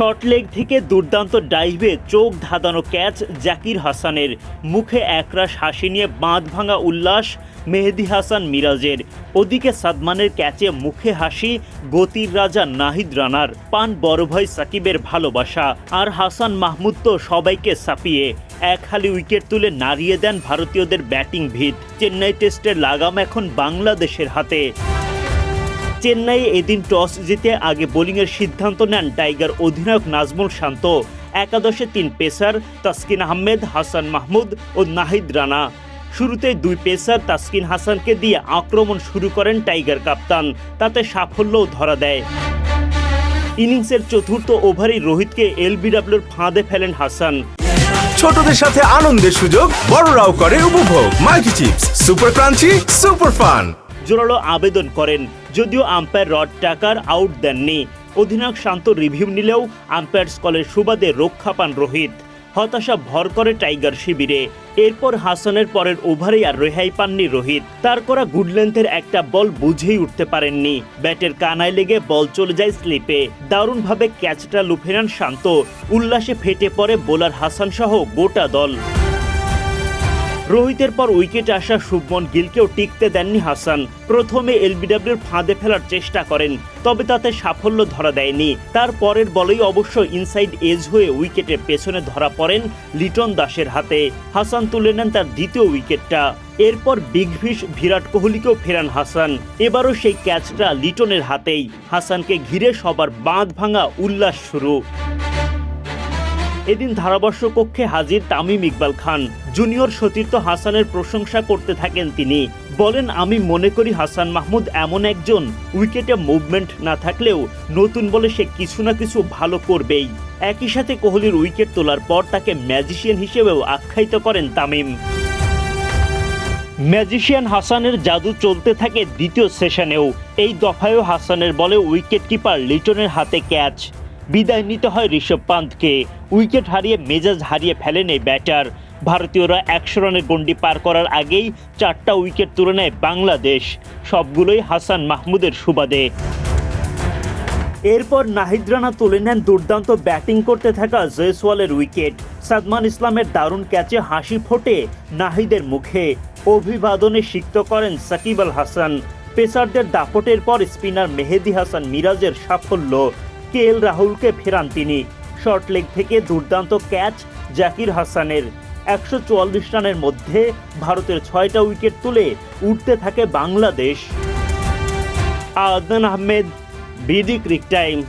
Short leg থেকে দুর্দান্ত ডাইভে চোখ ধাঁধানো ক্যাচ জাকির হাসানের। মুখে একরাশ হাসি নিয়ে বাঁধ ভাঙা উল্লাস মেহেদি হাসান মিরাজের। ওদিকে সাদমানের ক্যাচে মুখে হাসি গতির রাজা নাহিদ রানার। পান বড় ভাই সাকিবের ভালোবাসা। আর হাসান মাহমুদ তো সবাইকে সাপিয়ে। এক হালি উইকেট তুলে নাড়িয়ে দেন ভারতীয়দের ব্যাটিং ভিত। চেন্নাই টেস্টের লাগাম এখন বাংলাদেশের হাতে। চেন্নাই এদিন টস জিতে আগে বোলিংয়ের সিদ্ধান্ত নেন টাইগার অধিনায়ক নাজমুল শান্ত। একাদশে তিন পেসার তাসকিন আহমেদ, হাসান মাহমুদ ও নাহিদ রানা। শুরুতে দুই পেসার তাসকিন হাসানকে দিয়ে আক্রমণ শুরু করেন টাইগার কাপ্তান। তাতে সাফল্যও ধরা দেয়। ইনিংসের চতুর্থ ওভারেই রোহিতকে এলবিডব্লিউর ফাঁদে ফেলেন হাসান। ছোটদের সাথে আনন্দের সুযোগ, বড়রাও করে উপভোগ। Multi chips, super crunchy, super fun. জোরালো আবেদন করেন। যদিও আম্পায়ার রড টাকার আউট দেননি। অধিনায়ক শান্ত রিভিউ নিলেও আম্পায়ার্স কলের সুবাদে রক্ষা পান রোহিত। হতাশা ভর করে টাইগার শিবিরে। এরপর হাসানের পরের ওভারেই আর রেহাই পাননি রোহিত। তার করা গুড লেন্থের একটা বল বুঝেই উঠতে পারেননি। ব্যাটের কানায় লেগে বল চলে যায় স্লিপে। দারুণভাবে ক্যাচটা লুফে নেন শান্ত। উল্লাসে ফেটে পড়ে বোলার হাসান সহ গোটা দল। রোহিতের পর উইকেটে আসা শুভমন গিলকেও টিকতে দেননি হাসান। প্রথমে এলবিডব্লিউর ফাঁদে ফেলার চেষ্টা করেন, তবে তাতে সাফল্য ধরা দেয়নি। তার পরের বলেই অবশ্য ইনসাইড এজ হয়ে উইকেটের পেছনে ধরা পড়েন লিটন দাসের হাতে। হাসান তুলে নেন তার দ্বিতীয় উইকেটটা। এরপর বিগ ফিশ বিরাট কোহলিকেও ফেরান হাসান। এবারও সেই ক্যাচটা লিটনের হাতেই। হাসানকে ঘিরে সবার বাঁধ ভাঙা উল্লাস শুরু। এদিন ধারাবর্ষ কক্ষে হাজির তামিম ইকবাল খান। জুনিয়র সতীর্থ হাসানের প্রশংসা করতে থাকেন তিনি। বলেন, আমি মনে করি হাসান মাহমুদ এমন একজন। উইকেটে মুভমেন্ট না থাকলেও নতুন বলে সে কিছু না কিছু ভালো করবেই। একই সাথে কোহলির উইকেট তোলার পর তাকে ম্যাজিশিয়ান হিসেবেও আখ্যায়িত করেন তামিম। ম্যাজিশিয়ান হাসানের জাদু চলতে থাকে দ্বিতীয় সেশনেও। এই দফায়ও হাসানের বলে উইকেট কিপার লিটনের হাতে ক্যাচ। বিদায় নিতে হয় ঋষভ পান্তকে। উইকেট হারিয়ে মেজাজ হারিয়ে ফেলেন এই ব্যাটার। ভারতীয়রা একশো রানের গন্ডি পার করার আগেই চারটা উইকেট তুলে নেয় বাংলাদেশ। সবগুলোই হাসান মাহমুদের সুবাদে। এরপর নাহিদ রানা তুলে নেন দুর্দান্ত ব্যাটিং করতে থাকা জয়সওয়ালের উইকেট। সাদমান ইসলামের দারুণ ক্যাচে হাসি ফোটে নাহিদের মুখে। অভিবাদনে সিক্ত করেন সাকিব আল হাসান। পেসারদের দাপটের পর স্পিনার মেহেদি হাসান মিরাজের সাফল্য কে এল রাহুলকে ফেরান তিনি। শর্ট লেগ থেকে দুর্দান্ত ক্যাচ জাকির হাসানের। একশো চুয়াল্লিশ রানের মধ্যে ভারতের ছয়টা উইকেট তুলে উঠতে থাকে Bangladesh. Adnan Ahmed, BD Cric Time.